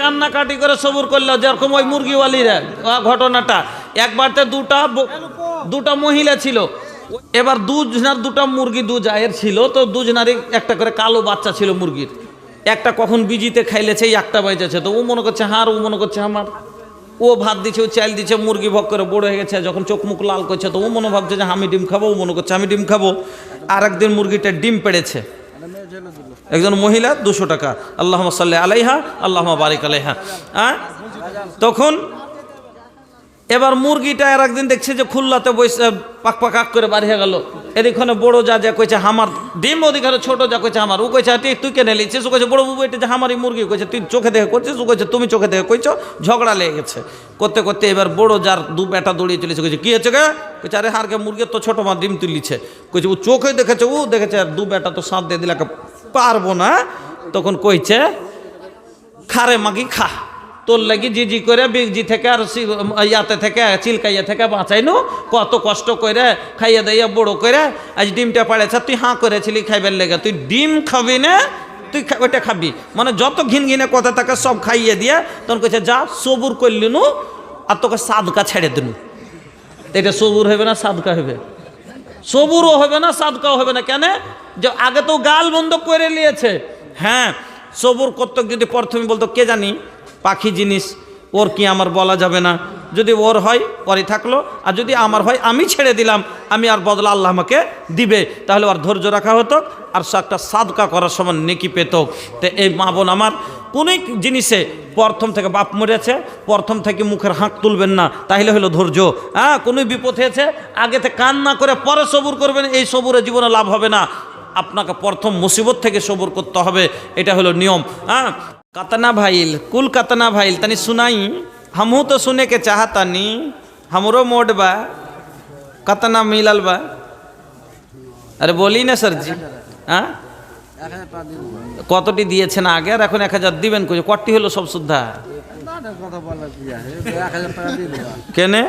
কান্নাকাটি করে সবুর করল, যেরকম ওই মুরগিওয়ালিরা। ঘটনাটা। একবারতে দুটা দুটা মহিলা ছিল। এবার দুজনার দুটা মুরগি দু জায়ের ছিল, তো দুজনারই একটা করে কালো বাচ্চা ছিল মুরগির। একটা কখন বিজিতে খাইলেছে একটা বাইজেছে তো ও মনে করছে হার ও মনে করছে আমার। ও ভাত দিচ্ছে ও চাল দিচ্ছে মুরগি ভক করে বড় হয়ে গেছে, যখন চোখ মুখ লাল করছে, তো ও মনে ভাবছে যে আমি ডিম খাব। ও মনে করছে, আমি ডিম খাব। আর একদিন মুরগিটা ডিম পেড়েছে। একজন মহিলা দুশো টাকা। আল্লাহ সাল্লি আলাইহা আল্লাহ বারিক আলাইহা। হ্যাঁ? তখন এবার মুরগিটা আর একদিন দেখছে যে খুল্লাতে বসে পাক পাক করে বাড়িয়ে গেল। এদিকখানে বড় যা যা কইছে হামার ডিম, ওদিকে ছোট যা কইছে আমার ও কইছে তুই কেনে লিছিস ও কইছে, বড় বাবু, এটা যে আমারই মুরগি। কইছে, তুই চোখে দেখে করছিস? ও কইছে, তুমি চোখে দেখে কইছো? ঝগড়া লেগে গেছে। করতে করতে এবার বড় যার দু বেটা দৌড়িয়ে চলেছে, কইছে, কি হচ্ছে গে? কইছে, আরে হারকে মুরগি তো ছোট মা ডিম তুলিছে। কইছে, ও চোখে দেখেছে, ও দেখেছে, আর দু বেটা তো সাঁত দিয়ে দিলাকে পারব না। তখন কইছে, খারে মাগি খা। তোর লাগি জি জি করে বিগজি থেকে আর ইয়াতে থেকে, চিলকাইয়া থেকে বাঁচাইনু। কত কষ্ট করে খাইয়া দাইয়া বড় করে আজ ডিমটা পাড়েছে, তুই হাঁ করেছিলি খাইবার লেগে। তুই ডিম খাবি না, তুই ওইটা খাবি। মানে যত ঘিন ঘিনে কথা থাকে সব খাইয়ে দিয়ে তখন কইছে, যা, সবুর করলি নু আর তোকে সাদকা ছেড়ে দিনু। এটা সবুর হবে না সাদকা হবে সবুরও হবে না, সাদকাও হবে না। কেন? যে আগে তো গাল বন্ধ করে নিয়েছে। হ্যাঁ সবুর করতো যদি প্রথমে বলতো, কে জানি? পাখি জিনিস, ওর কি আমার বলা যাবে না? যদি ওর হয় পরে থাকল। আর যদি আমার হয়, আমি ছেড়ে দিলাম, আমি আর বদলা আল্লাহ আমাকে দিবে। তাহলে আর ধৈর্য রাখা হতো, আর একটা সাদকা করার সময় নেকি পেত। তো এই মা বোন আমার, কোনো জিনিসে প্রথম থেকে বাপ মরেছে, প্রথম থেকে মুখের হাঁক তুলবেন না তাহলে হলো ধৈর্য। হ্যাঁ কোনো বিপদ হয়েছে, আগে থেকে কান না করে পরে সবুর করবেন, এই সবুরে জীবনে লাভ হবে না। আপনাকে প্রথম মুসিবত থেকে সবুর করতে হবে, এটা হলো নিয়ম। হ্যাঁ কাতনা ভাইল কুল কাতনা ভাইল তানি सुनाई हमहू तो सुने के चाहतानी हमरो मोड बा कतना मिलल बा আরে বলি না স্যারজি হ্যাঁ কতটি দিয়েছেন আগে আর এখন এক হাজার দিবেন কই কটি হলো সব সুদ্ধা কথা বলার কি আছে এক হাজার টাকা দিয়ে দেবা কেনে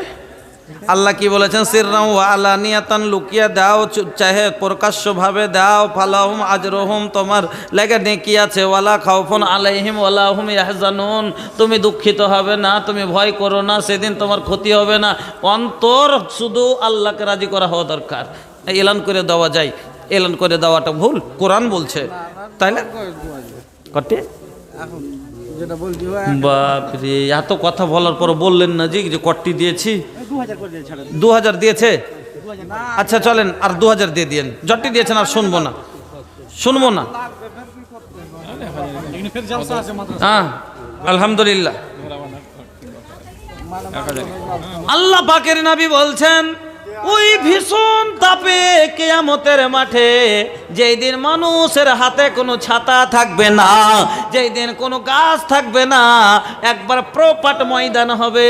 আল্লাহ কি বলেছেন? সিররাম ওয়া আলানিয়াতান লুকিয়া দাও চাহে প্রকাশ্যভাবে দাও, ফালাহুম আজরহুম, তোমার লেগে নেকি আছে, ওয়ালা খাউফুন আলাইহিম ওয়ালা হুম ইয়াহজানুন। তুমি দুঃখিত হবে না, তুমি ভয় করো না, সেদিন তোমার ক্ষতি হবে না। অন্তর শুধু আল্লাহকে রাজি করা হওয়া দরকার। এলান করে দেওয়া যায়, এলান করে দেওয়াটা ভুল, কোরআন বলছে। তাই না? কটি? বাপরে এত কথা বলার পর বললেন না জি যে কট্টি দিয়েছি। দু হাজার দিয়েছে? আচ্ছা চলেন আর দু হাজার দিয়ে দিয়েন। জটটি দিয়েছেন আর শুনব না। শুনব না। হ্যাঁ আলহামদুলিল্লাহ। আল্লাহ পাকের নবী বলছেন ওই ভীষণ তাপে কেয়ামতের মাঠে যেই দিন মানুষের হাতে কোনো ছাতা থাকবে না যেই দিন কোনো গাছ থাকবে না, একবার প্রপাট ময়দান হবে,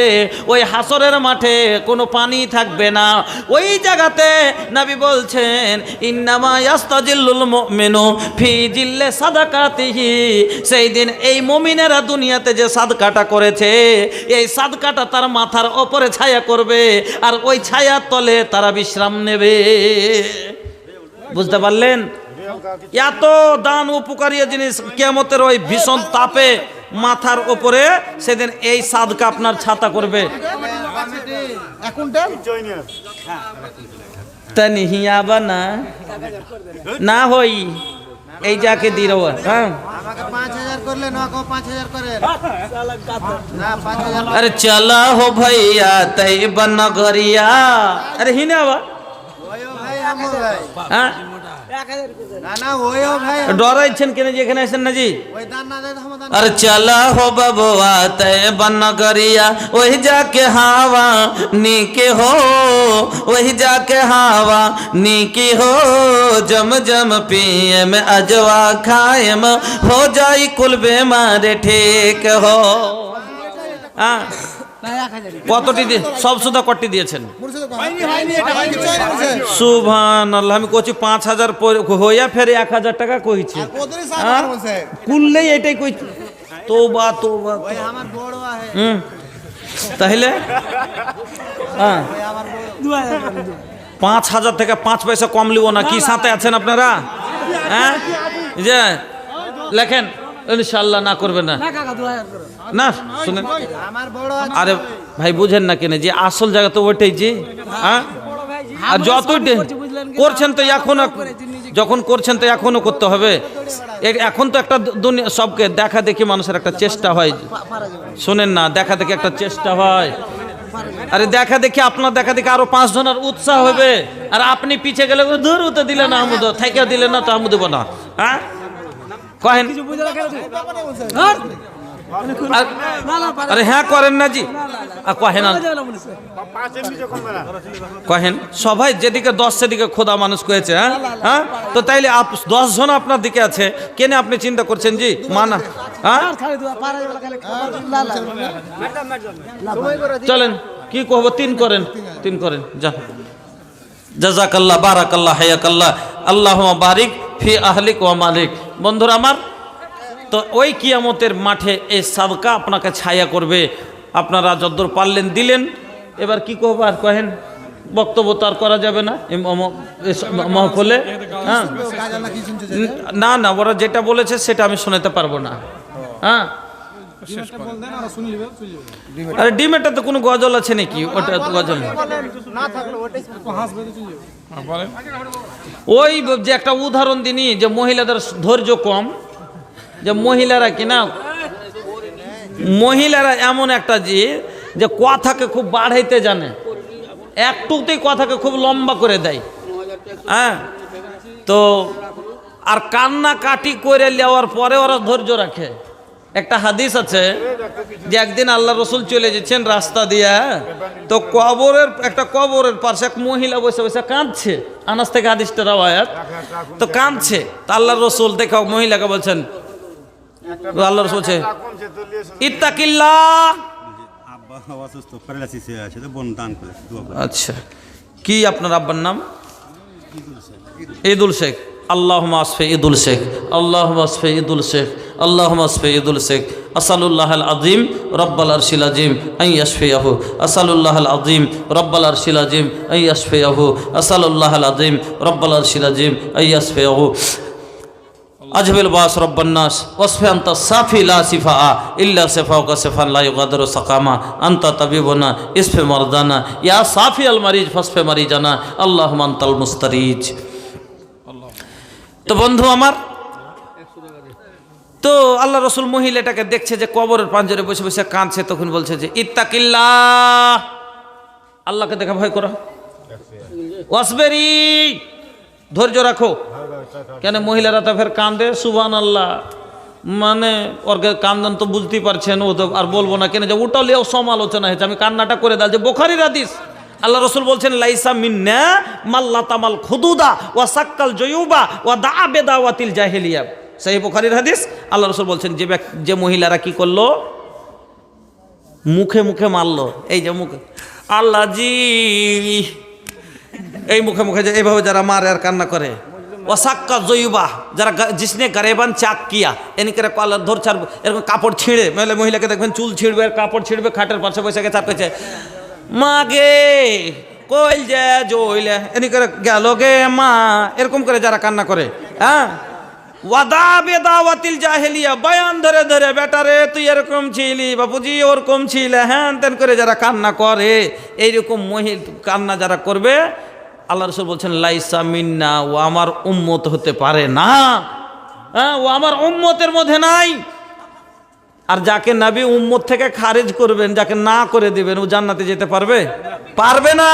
ওই হাসরের মাঠে কোনো পানি থাকবে না। ওই জায়গাতে নাবি বলছেন, ইন্নামা ইয়াস্তাজিল্লুল মুমিনু ফি জিল্লে সাদাকাতিহি। সেই দিন এই মুমিনেরা দুনিয়াতে যে সাদকাটা করেছে, এই সাদকাটা তার মাথার ওপরে ছায়া করবে, আর ওই ছায়ার তলে তারা বিশ্রাম নেবে। বুঝতে পারলেন? এত দান উপকারী জিনিস কেমতের ওই ভীষণ তাপে মাথার ওপরে সেদিন এই সাদকা আপনার ছাতা করবে। না না হই এই যাকে দিয়ে হ্যাঁ? हज़ार कर ले को पाँच हज़ार करे। ना पाँच हज़ार। अरे चला हो भैया तय बनगरिया अरे ही ना भाई हम भाई। हाँ? ভাই হ্যাঁ না না ওইও ভাই ডরাইছেন কেন যে এখানে আসেন না জি ওই দান না দেয় আমাদের अरे चला हो बबुआ तय बनगरिया वही जाके हावा नीके हो वही जाके हावा नीकी हो जम जम पिए में अजवा खाए में हो जाई कुल बेमारे ठीक हो হ্যাঁ কতটি দিয়ে সব সুদা কটি দিয়েছেন? সুভান আল্লাহ আমি কইছি পাঁচ হাজার পরে- হইয়া ফেরে এক হাজার টাকা কইছি। হ্যাঁ? কুললেই এটাই কই তোবা তোবা ওই আমার হুম? তাহলে? হ্যাঁ। পাঁচ হাজার থেকে পাঁচ পয়সা কম লিব না। কি সাথে আছেন আপনারা? হ্যাঁ? যে লেখেন। ইনশাল্লাহ না করবে না। না শুনেন। আরে ভাই বুঝেন না কেন যে আসল জায়গা তো ওইটাই যে হ্যাঁ? আর যতই করছেন তো এখনও যখন করছেন তো এখনও করতে হবে। এখন তো একটা দুনিয়া সবকে দেখা দেখি মানুষের একটা চেষ্টা হয়। শোনেন না দেখা দেখি একটা চেষ্টা হয়। আরে দেখা দেখি আপনার দেখা দেখি আরও পাঁচ জনের উৎসাহ হবে। আর আপনি পিছে গেলে ধর উতে দিলে না আমুদ থেকে দিলে না তো আমু দেবো না। হ্যাঁ? কহেন আরে হ্যাঁ করেন না জি আর কহেন না কহেন সবাই যেদিকে দশ সেদিকে খোদা মানুষ করেছে হ্যাঁ হ্যাঁ তো তাইলে আপ- দশ জন আপনার দিকে আছে কেনে আপনি চিন্তা করছেন জি মানা হ্যাঁ চলেন কি কহব তিন করেন তিন করেন যা জাজাকাল্লাহ বারাকাল্লাহ হায়াকাল্লাহ আল্লাহ বারিক ফি আহলিক ওয়া মালিক, বন্ধুরা আমার, তো ওই কিয়ামতের মাঠে এই সাদকা আপনাকে ছায়া করবে। আপনারা যদ্দূর পারলেন, দিলেন। এবার কি কহব আর কহেন? বক্তব্য তো আর করা যাবে না। মহফলে হ্যাঁ? না না, ওরা যেটা বলেছে সেটা আমি শোনাতে পারব না। হ্যাঁ? আরে ডিমেটা তো কোনো গজল আছে নাকি? ওটা গজল না। না থাকলে ওটাই ওই যে একটা উদাহরণ দিনি যে মহিলাদের ধৈর্য কম যে মহিলারা কিনা মহিলারা এমন একটা যে যে কথাকে খুব বাড়াইতে জানে। একটুতেই কথাকে খুব লম্বা করে দেয়। হ্যাঁ? তো আর কান্না কাটি করে নেওয়ার পরে ওরা ধৈর্য রাখে। একটা হাদিস আছে যে একদিন আল্লাহ রসুল চলে যাচ্ছেন রাস্তা দিয়ে তো কবরের একটা কবরের পাশে এক মহিলা বসে বসে কাঁদছে। আনাস থেকে হাদিসটা রাওয়ায়াত। তো কাঁদছে। তা আল্লাহ রসুল দেখা মহিলাকে বলছেন আল্লাহ রসুল বলছে ইত্তাকিল্লা। আচ্ছা। কি আপনার আব্বার নাম? ঈদুল শেখ। আল্লাহ মাসফে ঈদুল শেখ আল্লাহ মাসফে ঈদুল শেখ আল্লাহ মাসফে ঈদুল শেখ আসালুল্লাহ আল আজিম রব্বাল আরশিল আজিম আই আশফিয়াহু আসালুল্লাহ আল আজিম রব্বাল আরশিল আজিম আই আশফিয়াহু আসালুল্লাহ আল আজিম রব্বাল আরশিল আজিম আই আশফিয়াহু আজবিল বাস রব্বান্নাস ওসফে আন্ত সাফি লা সিফা আ ইল্লা সিফাও কা সিফান লা ইউগাদিরু সাকামা আন্তা তাবিবুনা ইসফে মারদানা ইয়া সাফি আল মারিজ ফসফে মারিজানা আল্লাহুম্মা আনতাল মুস্তারিজ তো বন্ধু আমার, তো আল্লাহ রসুল মহিলাটাকে দেখছে যে কবরের পাঞ্জরে বসে বসে কাঁদছে, তখন বলছে যে, ইত্তাকিল্লাহ। আল্লাহকে দেখা ভয় করো। ওয়াসবেরি। ধৈর্য রাখো। কেন মহিলারা তো ফের কান্দে? সুবান আল্লাহ মানে ওর কান্দন তো বুঝতেই পারছেন ও তো আর বলব না। কেন যে উঠালেও সমালোচনা হয়েছে। আমি কান্নাটা করে দাল যে বোখারির হাদিস। আল্লাহ রসুল বলছেন, লাইসা মিন্না মাল্লা তামাল খুদুদা ওয়া সাক্কাল জয়ুবা ওয়া দা বেদা ওয়াতিল জাহেলিয়া। সেই বোখারির হাদিস, আল্লাহ রসুল বলছেন, যে যে মহিলারা কি করল? মুখে মুখে মারলো। এই যে মুখে, আল্লাহ জি, এই মুখে মুখে যে এইভাবে যারা মারে আর কান্না করে। ওসাক্কা জয়ুবা, যারা জিসনে গারেবান চাক কিয়া এনি করে কলার ধর ছাড়বে, এরকম কাপড় ছিঁড়ে মেলে মহিলাকে দেখবেন চুল ছিঁড়বে, কাপড় ছিঁড়বে, খাটের পাশে বসে কইছে মাগে, কইল যে জইলে। এনি করে গেল গে মা, এরকম করে যারা কান্না করে হ্যাঁ? ওয়াদা বেদাওয়াতিল জাহেলিয়া, বয়ান ধরে ধরে বেটারে তুই এরকম ছিলি, বাপুজি ওরকম ছিল হ্যান তেন করে যারা কান্না করে, এইরকম মহিল কান্না যারা করবে, আল্লাহ রসুল বলছেন, লাইসা মিন্না, ও আমার উম্মত হতে পারে না। হ্যাঁ ও আমার উম্মতের মধ্যে নাই। আর যাকে নাবি উম্মত থেকে খারিজ করবেন যাকে না করে দিবেন ও জান্নাতে যেতে পারবে? পারবে না!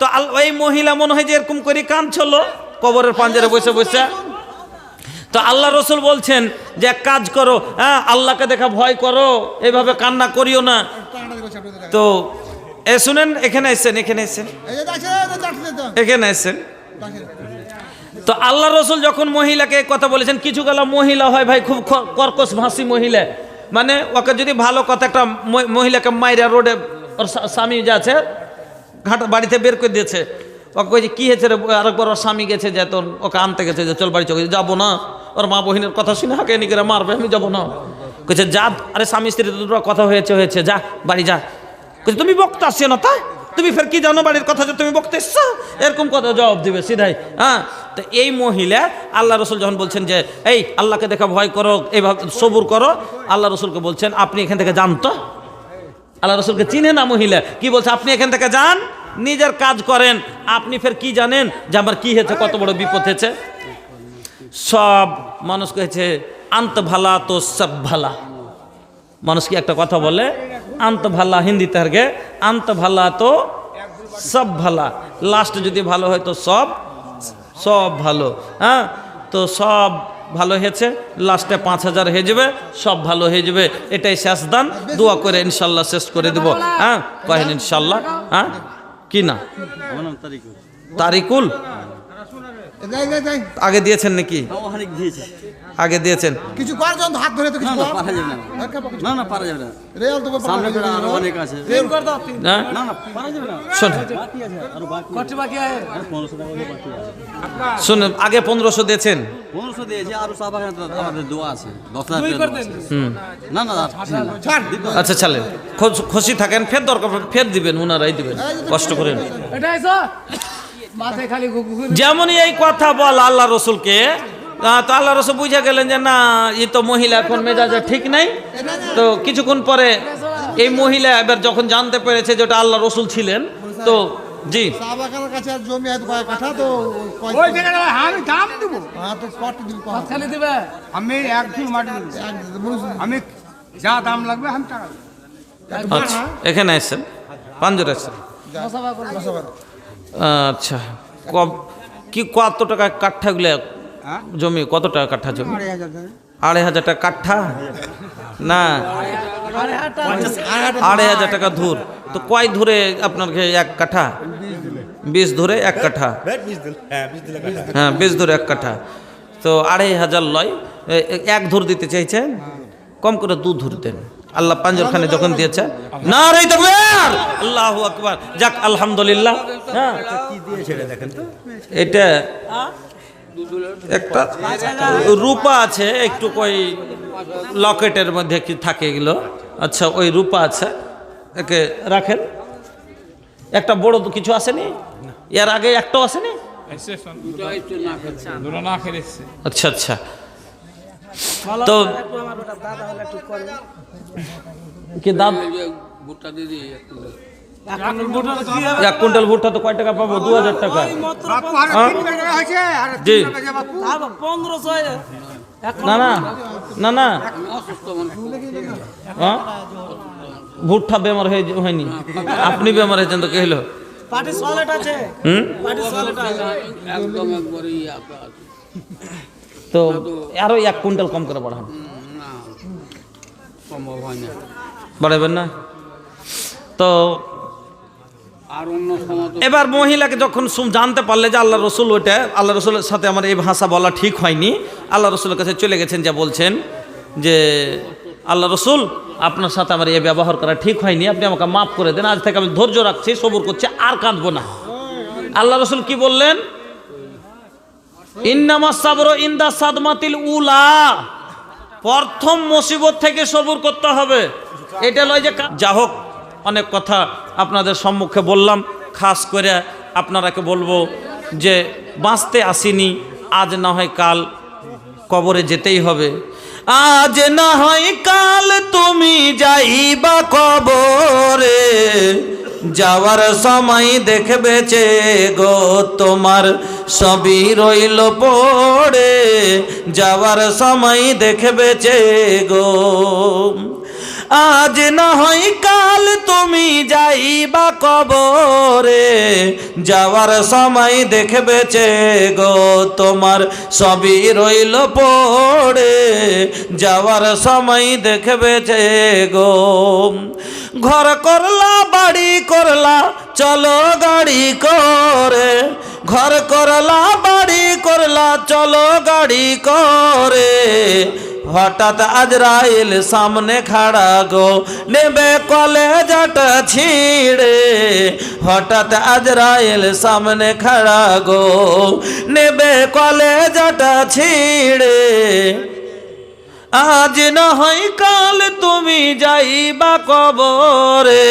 তো ওই মহিলা মনে হয় যে এরকম করে কাঁদছিল কবরের পাঞ্জারে বসে বসে। তো আল্লাহ রসুল বলছেন যে এক কাজ করো হ্যাঁ আল্লাহকে দেখা ভয় করো এইভাবে কান্না করিও না। তো এ শুনেন এখানে এসেন এখানে এই এই তো। এখানে এসেন তো আল্লাহ রসুল যখন মহিলাকে কথা বলেছেন কিছু গেলা মহিলা হয় ভাই খুব কর্কশ ভাষী মহিলা। মানে ওকে যদি ভালো কথা একটা মহিলাকে মাইরা রোডে ওর স্বামী যাচ্ছে ঘাট বাড়িতে বের করে দিয়েছে, ওকে কইছে, কী হয়েছে রে আরেকবার ওর স্বামী গেছে যে তোর, ওকে আনতে গেছে যে চল বাড়ি চলে যাব না। ওর মা বহিনের কথা শুনে হাঁকে নি করে মারবে, আমি যাব না। কইছে, যা, আরে স্বামী স্ত্রী দুটো কথা হয়েছে হয়েছে, যা, বাড়ি যা। কইছে, তুমি বক্তা আসছে না তা তুমি ফের কি জানো বাড়ির কথা যে তুমি বক্তা এসছো? এরকম কথা জবাব দিবে সিধাই হ্যাঁ? তো এই মহিলা আল্লাহ রসুল যখন বলছেন যে, এই, আল্লাহকে দেখা ভয় করো এইভাবে সবুর করো, আল্লাহ রসুলকে বলছেন, আপনি এখান থেকে যান তো। আল্লাহ রসুলকে চিনে না মহিলা, কি বলছে, আপনি এখান থেকে যান, নিজের কাজ করেন, আপনি ফের কি জানেন যে আমার কি হয়েছে, কত বড় বিপদ হয়েছে? সব মানুষ কয়েছে আন্ত ভালা তো সব ভালা। মানুষ কি একটা কথা বলে, আন্ত ভালা হিন্দিতে আর গে আন্ত ভালা তো সব ভালা। লাস্ট যদি ভালো হয় তো সব সব ভালো। হ্যাঁ? তো সব ভালো হয়েছে। লাস্টে পাঁচ হাজার হয়ে যাবে সব ভালো হয়ে যাবে। এটাই শেষ দান। দোয়া করে ইনশাল্লাহ শেষ করে দেব। হ্যাঁ? কহেন ইনশাল্লাহ। হ্যাঁ? কি না? তারিকুল? আগে দিয়েছেন নাকি? আগে দিয়েছেন। কিছু কর যখন হাত ধরে তো কিছু কর পারা যাবে না। না না পারা যাবে না। রেল তো সামনে আরও অনেক আছে। রেল কর হ্যাঁ? না না পারা যাবে না। শোন। বাকি আছে আরও বাকি কত বাকি আছে? পনেরোশো টাকা করে বাকি আছে। শুনুন আগে পনেরোশো দিয়েছেন। পনেরোশো দিয়েছি আর সব আমাদের দোয়া আছে। দশ হাজার টাকা দোয়া আছে। হুম না না। ছাড়। আচ্ছা চালেন খুশ- থাকেন ফের দরকার ফের দিবেন ওনারাই দিবেন। কষ্ট করেন। এটাই খালি ঘুঘু যেমনই এই কথা বল আল্লাহ রসুলকে তো আল্লাহ রসুল বুঝে গেলেন যে না এই তো মহিলা এখন মেজাজে ঠিক নাই। তো কিছুক্ষণ পরে এই মহিলা এবার যখন জানতে পেরেছে যে ওটা আল্লাহ রসুল ছিলেন তো জি। আমি হ্যাঁ তো কত দিবি কত খালি দিবে। আমি একদিন মাটি দেবো। আমি যা দাম লাগবে আমি টাকা আচ্ছা এখানে এসেছেন পাঞ্জরে করে আচ্ছা কি কত টাকা কাঠাগুলো হ্যাঁ? জমি কত টাকা কাঠা জমি? আড়াই হাজার টাকা। কাঠা? না। আড়াই হাজার টাকা ধুর। তো কয় ধরে আপনার এক কাঠা? বিশ ধরে এক কাঠা। হ্যাঁ বিশ ধরে এক কাঠা। তো আড়াই হাজার লয়। এক ধর দিতে চাইছেন কম করে দু ধর দেন। আল্লাহ পাঞ্জরখানে যখন দিয়েছে। না রে আল্লাহু আকবার। যাক আলহামদুলিল্লাহ। হ্যাঁ। এটা একটা রূপা আছে একটু কই লকেটের মধ্যে কি থাকে এগুলো। আচ্ছা ওই রূপা আছে। একে রাখেন। একটা বড় কিছু আসেনি? এর আগে একটাও আসেনি? আচ্ছা আচ্ছা। তো কি দাম এক কুইন্টাল ভুট্টা তো কয় টাকা পাবো? দু হাজার টাকা। হ্যাঁ? জি। না না না না। হ্যাঁ? ভুট্টা বেমার হয়ে হয়নি। আপনি বেমার হয়েছেন তো কে হলো? পার্টি সলেট আছে। হুম? পার্টি সলেট আছে। একদম তো আরও এক কুইন্টাল কম করে বাড়ান। না সম্ভব না। বাড়াবেন না? তো আর অন্য সময় তো এবার মহিলাকে যখন জানতে পারলে যে আল্লাহ রসুল ওইটা, আল্লাহ রসুলের সাথে আমার এই ভাষা বলা ঠিক হয়নি। আল্লাহ রসুলের কাছে চলে গেছেন, যা বলছেন যে, আল্লাহ রসুল, আপনার সাথে আমার এই ব্যবহার করা ঠিক হয়নি, আপনি আমাকে মাফ করে দেন, আজ থেকে আমি ধৈর্য রাখছি, সবুর করছি, আর কাঁদবো না। আল্লাহ রসুল কি বললেন? ইন্নামা ইন্দা সাদমাতিল উলা। প্রথম মুসিবত থেকে সবুর করতে হবে। এটা লয় যে যা হোক অনেক কথা আপনাদের সম্মুখে বললাম। খাস করে আপনারাকে বলব যে, বাঁচতে আসিনি, আজ না হয় কাল কবরে যেতেই হবে। আজ না হয় কাল তুমি যাইবা কবরে, যাওয়ার সময় দেখবে যে গো, তোমার সবই রইল পড়ে। যাওয়ার সময় দেখবে যে গো, আজ না হয় কাল তুমি যাইবা কবরে? যাওয়ার সময় দেখবে যে গো, তোমার সবই রইল পড়ে। যাওয়ার সময় দেখবে যে গো, ঘর করলা, বাড়ি করলা, চলো গাড়ি করে। ঘর করলা, বাড়ি করলা, চলো গাড়ি করে। হঠাৎ আজরাইল সামনে খাড়া গো, নেবে কলেজাটা ছিঁড়ে। হঠাৎ আজরাইল সামনে খাড়া গো, নেবে কলেজাটা ছিঁড়ে। আজ না হয় কাল তুমি যাইবা কবরে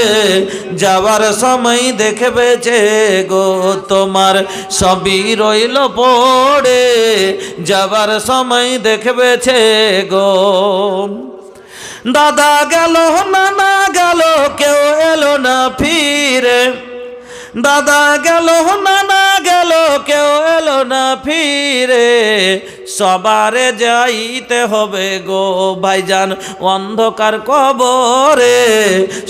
যাবার সময় দেখবেছে গো তোমার সবই রইল পড়ে। যাবার সময় দেখবেছে গো দাদা গেল, নানা গেল, কেউ এলো না ফিরে। দাদা গেল, নানা গেল, কেউ এলো না ফিরে। সবারে যাইতে হবে গো ভাইজান, অন্ধকার কবরে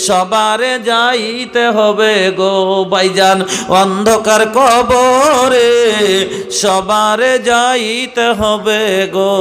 সবারে যাইতে হবে গো ভাইজান, অন্ধকার কবরে সবারে যাইতে হবে গো।